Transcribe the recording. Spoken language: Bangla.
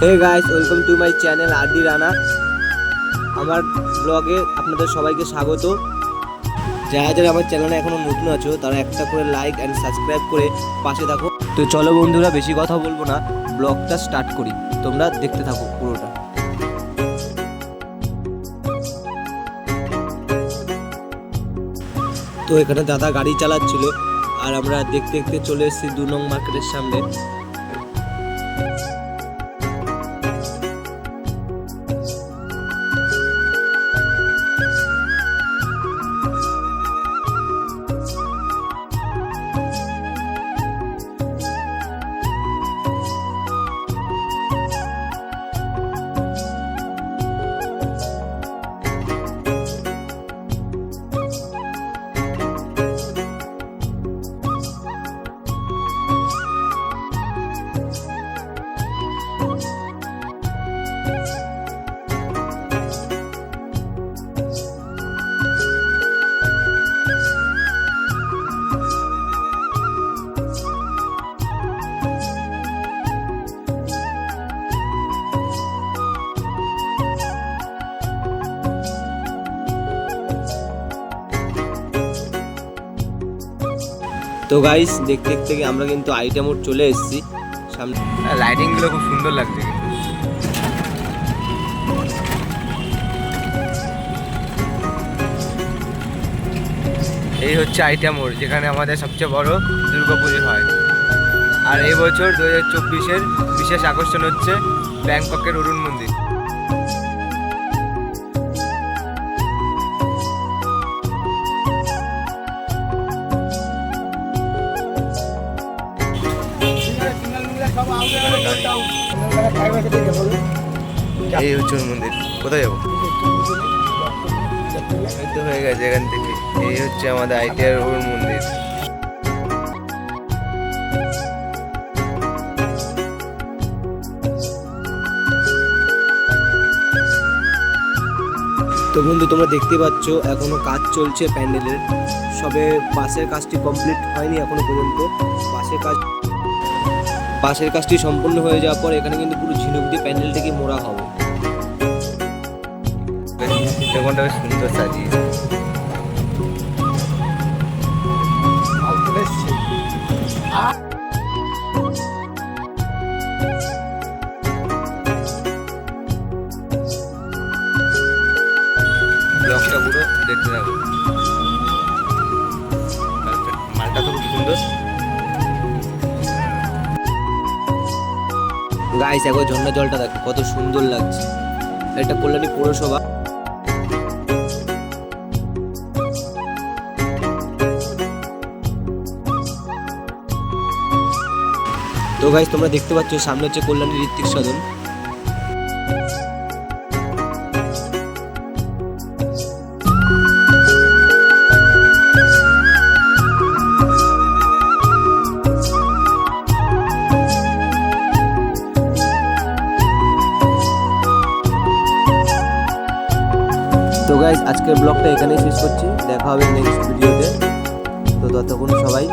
Hey guys welcome to my channel Adi Rana আমার ব্লগে আপনাদের সবাইকে স্বাগত। যারা যারা আমার চ্যানেলে এখনও নতুন আছো, তারা একটা করে লাইক অ্যান্ড সাবস্ক্রাইব করে পাশে থাকো। তো চলো বন্ধুরা, বেশি কথা বলব না ব্লগটা স্টার্ট করি। তোমরা দেখতে থাকো পুরোটা। তো এখানে দাদা গাড়ি চালাচ্ছিল, আর আমরা দেখতে দেখতে চলে এসেছি দু নং মার্কেটের সামনে। তো গাইস দেখতে দেখতে আমরা কিন্তু আইটেম মোড চলে এসেছি। সামনে লাইটিংগুলো খুব সুন্দর লাগছে এই হচ্ছে আইটেম মোড় যেখানে আমাদের সবচেয়ে বড় দুর্গাপুজো হয়। আর এই বছর দু হাজার চব্বিশের বিশেষ আকর্ষণ হচ্ছে ব্যাংককের অরুণ মন্দির। এই হচ্ছে মন্দির, কোথায় যাব? তো হয়ে গেছে এখান থেকে। এই হচ্ছে আমাদের আইটিআর ওর মন্দির। তো বন্ধু, তোমরা দেখতে পাচ্ছ, এখনও কাজ চলছে প্যান্ডেলের। সবে বাসের কাজটি কমপ্লিট হয়নি এখনও পর্যন্ত। বাসের কাজ বাসের কাজটি সম্পূর্ণ হয়ে যাওয়ার পর এখানে কিন্তু পুরো ঝিনুক দিয়ে প্যান্ডেলটাকে মোড়া হবে। সুন্দর গাইস একবার ঝর্ণা জলটা দেখো, কত সুন্দর লাগছে। এটা কল্যাণী পৌরসভা। তো গাইস তোমরা দেখতে পাচ্ছ, সামনে হচ্ছে কল্যাণী ঋত্বিক সদন। তো গাইজ আজকের ব্লগটা এখানেই শেষ করছি। দেখা হবে নেক্সট ভিডিওতে তো ততক্ষণ সবাই